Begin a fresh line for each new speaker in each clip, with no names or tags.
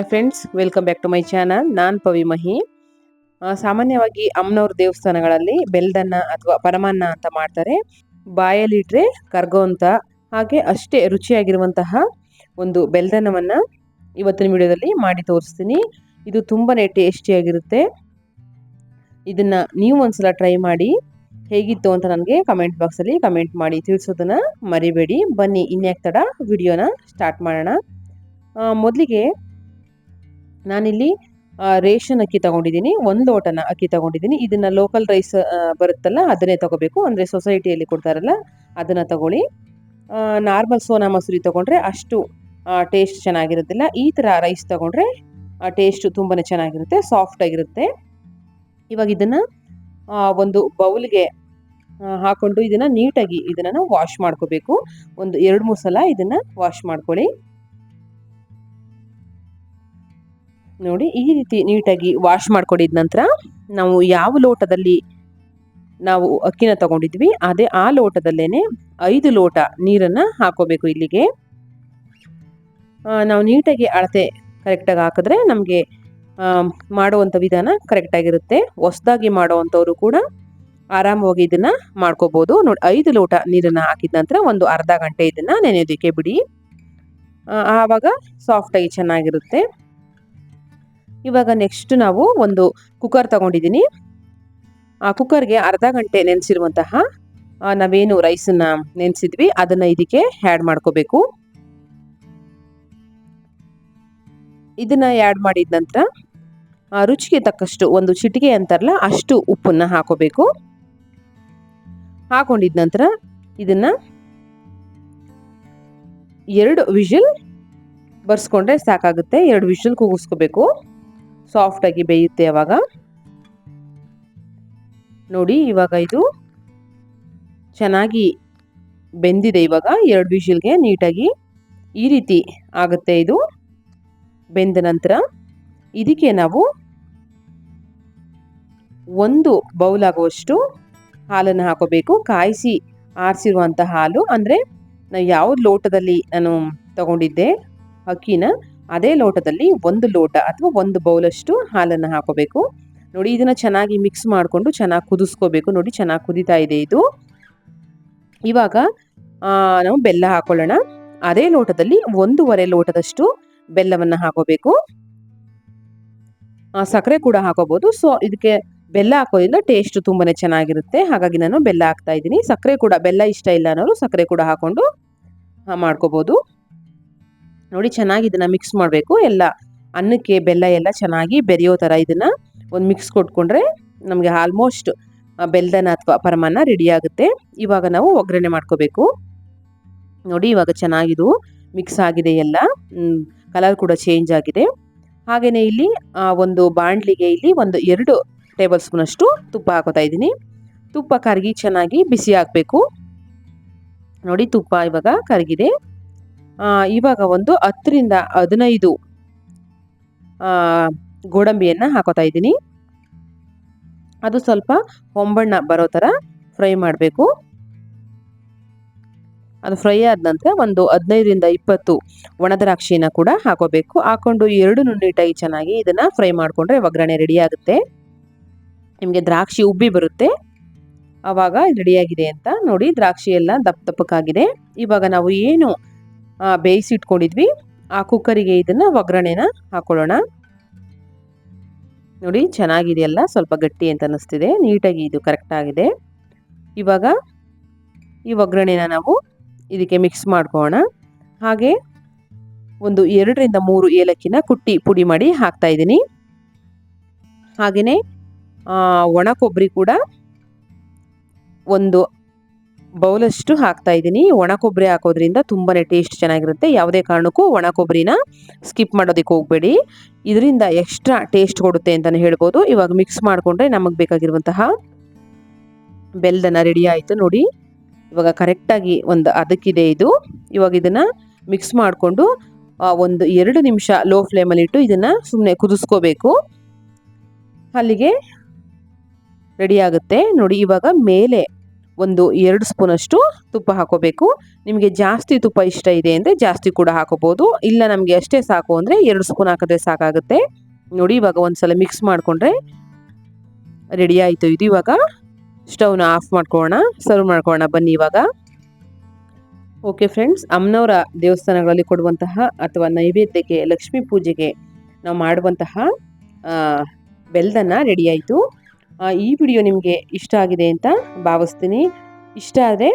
Hi friends welcome back to my channel ನಾನು ಪವಿ ಮಹಿ. ಸಾಮಾನ್ಯವಾಗಿ ಅಮ್ಮನವ್ರ ದೇವಸ್ಥಾನಗಳಲ್ಲಿ ಬೆಲ್ದನ್ನ ಅಥವಾ ಪರಮಾನ್ನ ಅಂತ ಮಾಡ್ತಾರೆ. ಬಾಯಲ್ಲಿಟ್ರೆ ಕರ್ಗೋಂತ ಹಾಗೆ ಅಷ್ಟೇ ರುಚಿಯಾಗಿರುವಂತಹ ಒಂದು ಬೆಲ್ದನ್ನವನ್ನು ಇವತ್ತಿನ ವಿಡಿಯೋದಲ್ಲಿ ಮಾಡಿ ತೋರಿಸ್ತೀನಿ. ಇದು ತುಂಬಾ ಟೇಸ್ಟಿಯಾಗಿರುತ್ತೆ ಇದನ್ನ ನೀವು ಒಂದ್ಸಲ ಟ್ರೈ ಮಾಡಿ, ಹೇಗಿತ್ತು ಅಂತ ನನಗೆ ಕಮೆಂಟ್ ಬಾಕ್ಸಲ್ಲಿ ಕಮೆಂಟ್ ಮಾಡಿ ತಿಳಿಸೋದನ್ನ ಮರಿಬೇಡಿ. ಬನ್ನಿ ಇನ್ಯಾಕ್ತಡ ವಿಡಿಯೋನ ಸ್ಟಾರ್ಟ್ ಮಾಡೋಣ. ಮೊದಲಿಗೆ ನಾನಿಲ್ಲಿ ರೇಷನ್ ಅಕ್ಕಿ ತಗೊಂಡಿದ್ದೀನಿ ಒಂದು ಲೋಟನ ಅಕ್ಕಿ ತಗೊಂಡಿದ್ದೀನಿ ಇದನ್ನ ಲೋಕಲ್ ರೈಸ್ ಬರುತ್ತಲ್ಲ, ಅದನ್ನೇ ತಗೋಬೇಕು. ಅಂದರೆ ಸೊಸೈಟಿಯಲ್ಲಿ ಕೊಡ್ತಾರಲ್ಲ, ಅದನ್ನು ತಗೊಳ್ಳಿ. ನಾರ್ಮಲ್ ಸೋನಾ ಮಸೂರಿ ತಗೊಂಡ್ರೆ ಅಷ್ಟು ಟೇಸ್ಟ್ ಚೆನ್ನಾಗಿರುತ್ತಿಲ್ಲ ಈ ಥರ ರೈಸ್ ತಗೊಂಡ್ರೆ ಟೇಸ್ಟ್ ತುಂಬಾ ಚೆನ್ನಾಗಿರುತ್ತೆ ಸಾಫ್ಟ್ ಆಗಿರುತ್ತೆ. ಇವಾಗ ಇದನ್ನು ಒಂದು ಬೌಲ್ಗೆ ಹಾಕೊಂಡು ಇದನ್ನು ನೀಟಾಗಿ ಇದನ್ನು ವಾಶ್ ಮಾಡ್ಕೋಬೇಕು. ಒಂದು ಎರಡು ಮೂರು ಸಲ ಇದನ್ನು ವಾಶ್ ಮಾಡ್ಕೊಳ್ಳಿ. ನೋಡಿ ಈ ರೀತಿ ನೀಟಾಗಿ ವಾಶ್ ಮಾಡ್ಕೊಂಡಿದ ನಂತರ ನಾವು ಯಾವ ಲೋಟದಲ್ಲಿ ನಾವು ಅಕ್ಕಿನ ತಗೊಂಡಿದ್ವಿ, ಅದೇ ಆ ಲೋಟದಲ್ಲೇನೆ ಐದು ಲೋಟ ನೀರನ್ನ ಹಾಕೋಬೇಕು ಇಲ್ಲಿಗೆ. ನಾವು ನೀಟಾಗಿ ಅಳತೆ ಕರೆಕ್ಟಾಗಿ ಹಾಕಿದ್ರೆ ನಮಗೆ ಮಾಡುವಂಥ ವಿಧಾನ ಕರೆಕ್ಟಾಗಿರುತ್ತೆ ಹೊಸದಾಗಿ ಮಾಡುವಂಥವ್ರು ಕೂಡ ಆರಾಮವಾಗಿ ಇದನ್ನು ಮಾಡ್ಕೋಬೋದು. ನೋಡಿ, ಐದು ಲೋಟ ನೀರನ್ನು ಹಾಕಿದ ನಂತರ ಒಂದು ಅರ್ಧ ಗಂಟೆ ಇದನ್ನು ನೆನೆಯೋದಕ್ಕೆ ಬಿಡಿ. ಆವಾಗ ಸಾಫ್ಟಾಗಿ ಚೆನ್ನಾಗಿರುತ್ತೆ. ಇವಾಗ ನೆಕ್ಸ್ಟ್ ನಾವು ಒಂದು ಕುಕ್ಕರ್ ತಗೊಂಡಿದ್ದೀನಿ ಆ ಕುಕ್ಕರ್ಗೆ ಅರ್ಧ ಗಂಟೆ ನೆನೆಸಿರುವಂತಹ ನಾವೇನು ರೈಸನ್ನು ನೆನೆಸಿದ್ವಿ, ಅದನ್ನು ಇದಕ್ಕೆ ಆ್ಯಡ್ ಮಾಡ್ಕೋಬೇಕು. ಇದನ್ನ ಆ್ಯಡ್ ಮಾಡಿದ ನಂತರ ರುಚಿಗೆ ತಕ್ಕಷ್ಟು ಒಂದು ಚಿಟಿಕೆ ಅಂತಾರಲ್ಲ, ಅಷ್ಟು ಉಪ್ಪನ್ನು ಹಾಕೋಬೇಕು. ಹಾಕೊಂಡಿದ ನಂತರ ಇದನ್ನ ಎರಡು ವಿಷಲ್ ಬರ್ಸ್ಕೊಂಡ್ರೆ ಸಾಕಾಗುತ್ತೆ, ಎರಡು ವಿಷಲ್ ಕೂಗಿಸ್ಕೋಬೇಕು. ಸಾಫ್ಟ್ ಆಗಿ ಬೇಯುತ್ತೆ ಅವಾಗ ನೋಡಿ, ಇವಾಗ ಇದು ಚೆನ್ನಾಗಿ ಬೆಂದಿದೆ ಇವಾಗ. ಎರಡು ಬಿಸಿಲ್ಗೆ ನೀಟಾಗಿ ಈ ರೀತಿ ಆಗುತ್ತೆ ಇದು ಬೆಂದ ನಂತರ. ಇದಕ್ಕೆ ನಾವು ಒಂದು ಬೌಲ್ ಆಗುವಷ್ಟು ಹಾಲನ್ನು ಹಾಕೋಬೇಕು. ಕಾಯಿಸಿ ಆರಿಸಿರುವಂಥ ಹಾಲು. ಅಂದರೆ ನಾವು ಯಾವ ಲೋಟದಲ್ಲಿ ನಾನು ತಗೊಂಡಿದ್ದೆ ಅಕ್ಕಿನ ಅದೇ ಲೋಟದಲ್ಲಿ ಒಂದು ಲೋಟ ಅಥವಾ ಒಂದು ಬೌಲಷ್ಟು ಹಾಲನ್ನು ಹಾಕೋಬೇಕು. ನೋಡಿ, ಇದನ್ನ ಚೆನ್ನಾಗಿ ಮಿಕ್ಸ್ ಮಾಡಿಕೊಂಡು ಚೆನ್ನಾಗಿ ಕುದಿಸ್ಕೋಬೇಕು. ನೋಡಿ, ಚೆನ್ನಾಗಿ ಕುದಿತಾ ಇದೆ ಇದು. ಇವಾಗ ನಾವು ಬೆಲ್ಲ ಹಾಕೊಳ್ಳೋಣ. ಅದೇ ಲೋಟದಲ್ಲಿ ಒಂದೂವರೆ ಲೋಟದಷ್ಟು ಬೆಲ್ಲವನ್ನು ಹಾಕೋಬೇಕು. ಸಕ್ಕರೆ ಕೂಡ ಹಾಕೋಬಹುದು ಸೊ, ಇದಕ್ಕೆ ಬೆಲ್ಲ ಹಾಕೋದ್ರಿಂದ ಟೇಸ್ಟ್ ತುಂಬಾ ಚೆನ್ನಾಗಿರುತ್ತೆ. ಹಾಗಾಗಿ ನಾನು ಬೆಲ್ಲ ಹಾಕ್ತಾ ಇದ್ದೀನಿ. ಸಕ್ಕರೆ ಕೂಡ, ಬೆಲ್ಲ ಇಷ್ಟ ಇಲ್ಲ ಅನ್ನೋರು ಸಕ್ಕರೆ ಕೂಡ ಹಾಕೊಂಡು ಮಾಡ್ಕೋಬೋದು. ನೋಡಿ ಚೆನ್ನಾಗಿ ಇದನ್ನು ಮಿಕ್ಸ್ ಮಾಡಬೇಕು. ಎಲ್ಲ ಅನ್ನಕ್ಕೆ ಬೆಲ್ಲ ಎಲ್ಲ ಚೆನ್ನಾಗಿ ಬೆರೆಯೋ ಥರ ಇದನ್ನು ಒಂದು ಮಿಕ್ಸ್ ಕೊಟ್ಕೊಂಡ್ರೆ ನಮಗೆ ಆಲ್ಮೋಸ್ಟ್ ಬೆಲ್ಲದನ ಅಥವಾ ಪರಮಾನ ರೆಡಿ ಆಗುತ್ತೆ. ಇವಾಗ ನಾವು ಒಗ್ಗರಣೆ ಮಾಡ್ಕೋಬೇಕು. ನೋಡಿ ಇವಾಗ ಚೆನ್ನಾಗಿದು ಮಿಕ್ಸ್ ಆಗಿದೆ ಎಲ್ಲ. ಕಲರ್ ಕೂಡ ಚೇಂಜ್ ಆಗಿದೆ. ಹಾಗೆಯೇ ಇಲ್ಲಿ ಒಂದು ಬಾಣಲಿಗೆ ಇಲ್ಲಿ ಒಂದು ಎರಡು ಟೇಬಲ್ ಸ್ಪೂನಷ್ಟು ತುಪ್ಪ ಹಾಕೋತಾ ಇದ್ದೀನಿ. ತುಪ್ಪ ಕರಗಿ ಚೆನ್ನಾಗಿ ಬಿಸಿ ಹಾಕಬೇಕು ನೋಡಿ ತುಪ್ಪ ಇವಾಗ ಕರಗಿದೆ. ಇವಾಗ ಒಂದು ಹತ್ತರಿಂದ ಹದಿನೈದು ಗೋಡಂಬಿಯನ್ನು ಹಾಕೋತಾ ಇದ್ದೀನಿ. ಅದು ಸ್ವಲ್ಪ ಹೊಂಬಣ್ಣ ಬರೋ ಥರ ಫ್ರೈ ಮಾಡಬೇಕು. ಅದು ಫ್ರೈ ಆದ ನಂತರ ಒಂದು ಹದಿನೈದರಿಂದ ಇಪ್ಪತ್ತು ಒಣದ್ರಾಕ್ಷಿನ ಕೂಡ ಹಾಕೋಬೇಕು. ಹಾಕೊಂಡು ಎರಡು ನೀಟಾಗಿ ಚೆನ್ನಾಗಿ ಇದನ್ನು ಫ್ರೈ ಮಾಡಿಕೊಂಡ್ರೆ ಒಗ್ಗರಣೆ ರೆಡಿ ಆಗುತ್ತೆ. ನಿಮಗೆ ದ್ರಾಕ್ಷಿ ಉಬ್ಬಿ ಬರುತ್ತೆ. ಆವಾಗ ರೆಡಿಯಾಗಿದೆ ಅಂತ ನೋಡಿ ದ್ರಾಕ್ಷಿ ಎಲ್ಲ ದಪ್ಪ ದಪ್ಪಕ್ಕಾಗಿದೆ. ಇವಾಗ ನಾವು ಏನು ಆ, ಬೇಯಿಸಿಟ್ಕೊಂಡಿದ್ವಿ. ಆ ಕುಕ್ಕರಿಗೆ ಇದನ್ನು ಒಗ್ಗರಣೆನ ಹಾಕೊಳ್ಳೋಣ. ನೋಡಿ ಚೆನ್ನಾಗಿದೆಯಲ್ಲ? ಸ್ವಲ್ಪ ಗಟ್ಟಿ ಅಂತ ಅನ್ನಿಸ್ತಿದೆ. ನೀಟಾಗಿ ಇದು ಕರೆಕ್ಟ್ ಆಗಿದೆ. ಇವಾಗ ಈ ಒಗ್ಗರಣೆನ ನಾವು ಇದಕ್ಕೆ ಮಿಕ್ಸ್ ಮಾಡ್ಕೋಣ ಹಾಗೆ ಒಂದು ಎರಡರಿಂದ ಮೂರು ಏಲಕ್ಕಿನ ಕುಟ್ಟಿ ಪುಡಿ ಮಾಡಿ ಹಾಕ್ತಾ ಇದ್ದೀನಿ. ಹಾಗೆಯೇ ಒಣ ಕೊಬ್ಬರಿ ಕೂಡ ಒಂದು ಬೌಲಷ್ಟು ಹಾಕ್ತಾ ಇದ್ದೀನಿ. ಒಣ ಕೊಬ್ಬರಿ ಹಾಕೋದ್ರಿಂದ ತುಂಬಾ ಟೇಸ್ಟ್ ಚೆನ್ನಾಗಿರುತ್ತೆ. ಯಾವುದೇ ಕಾರಣಕ್ಕೂ ಒಣ ಕೊಬ್ಬರಿನ ಸ್ಕಿಪ್ ಮಾಡೋದಕ್ಕೆ ಹೋಗಬೇಡಿ. ಇದರಿಂದ ಎಕ್ಸ್ಟ್ರಾ ಟೇಸ್ಟ್ ಕೊಡುತ್ತೆ ಅಂತಲೇ ಹೇಳ್ಬೋದು. ಇವಾಗ ಮಿಕ್ಸ್ ಮಾಡಿಕೊಂಡ್ರೆ ನಮಗೆ ಬೇಕಾಗಿರುವಂತಹ ಬೆಲ್ಲದನ್ನು ರೆಡಿ ಆಯಿತು ನೋಡಿ. ಇವಾಗ ಕರೆಕ್ಟಾಗಿ ಒಂದು ಅದಕ್ಕಿದೆ ಇದು. ಇವಾಗ ಇದನ್ನು ಮಿಕ್ಸ್ ಮಾಡಿಕೊಂಡು ಒಂದು ಎರಡು ನಿಮಿಷ ಲೋ ಫ್ಲೇಮಲ್ಲಿ ಇಟ್ಟು ಇದನ್ನು ಸುಮ್ಮನೆ ಕುದಿಸ್ಕೋಬೇಕು. ಅಲ್ಲಿಗೆ ರೆಡಿ ಆಗುತ್ತೆ. ನೋಡಿ ಇವಾಗ ಮೇಲೆ ಒಂದು ಎರಡು ಸ್ಪೂನಷ್ಟು ತುಪ್ಪ ಹಾಕೋಬೇಕು. ನಿಮಗೆ ಜಾಸ್ತಿ ತುಪ್ಪ ಇಷ್ಟ ಇದೆ ಅಂದರೆ ಜಾಸ್ತಿ ಕೂಡ ಹಾಕೋಬೋದು. ಇಲ್ಲ ನಮಗೆ ಅಷ್ಟೇ ಸಾಕು ಅಂದರೆ ಎರಡು ಸ್ಪೂನ್ ಹಾಕಿದ್ರೆ ಸಾಕಾಗುತ್ತೆ. ನೋಡಿ ಇವಾಗ ಒಂದ್ಸಲ ಮಿಕ್ಸ್ ಮಾಡಿಕೊಂಡ್ರೆ ರೆಡಿ ಆಯಿತು. ಇದು ಇವಾಗ ಸ್ಟವ್ನ ಆಫ್ ಮಾಡ್ಕೊಳ್ಳೋಣ ಸರ್ವ್ ಮಾಡ್ಕೊಳ್ಳೋಣ. ಬನ್ನಿ ಇವಾಗ. ಓಕೆ ಫ್ರೆಂಡ್ಸ್ ಅಮ್ಮನವರ ದೇವಸ್ಥಾನಗಳಲ್ಲಿ ಕೊಡುವಂತಹ ಅಥವಾ ನೈವೇದ್ಯಕ್ಕೆ, ಲಕ್ಷ್ಮೀ ಪೂಜೆಗೆ ನಾವು ಮಾಡುವಂತಹ ಬೆಲ್ದನ್ನ ರೆಡಿ ಆಯಿತು. ಈ ವಿಡಿಯೋ ನಿಮಗೆ ಇಷ್ಟ ಆಗಿದೆ ಅಂತ ಭಾವಿಸ್ತೀನಿ. ಇಷ್ಟ ಆದರೆ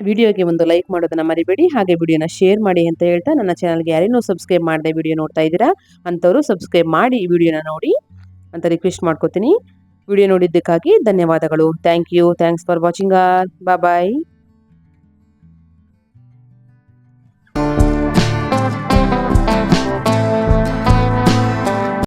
ವಿಡಿಯೋಗೆ ಒಂದು ಲೈಕ್ ಮಾಡೋದನ್ನು ಮರಿಬೇಡಿ. ಹಾಗೆ ವಿಡಿಯೋನ ಶೇರ್ ಮಾಡಿ ಅಂತ ಹೇಳ್ತಾ ನನ್ನ ಚಾನಲ್ಗೆ ಯಾರೇನೂ ಸಬ್ಸ್ಕ್ರೈಬ್ ಮಾಡದೆ ವಿಡಿಯೋ ನೋಡ್ತಾ ಇದ್ದೀರಾ? ಅಂಥವರು ಸಬ್ಸ್ಕ್ರೈಬ್ ಮಾಡಿ ಈ ವಿಡಿಯೋನ ನೋಡಿ ಅಂತ ರಿಕ್ವೆಸ್ಟ್ ಮಾಡ್ಕೋತೀನಿ. ವಿಡಿಯೋ ನೋಡಿದ್ದಕ್ಕಾಗಿ ಧನ್ಯವಾದಗಳು. Thank you. Thanks for watching all. Bye.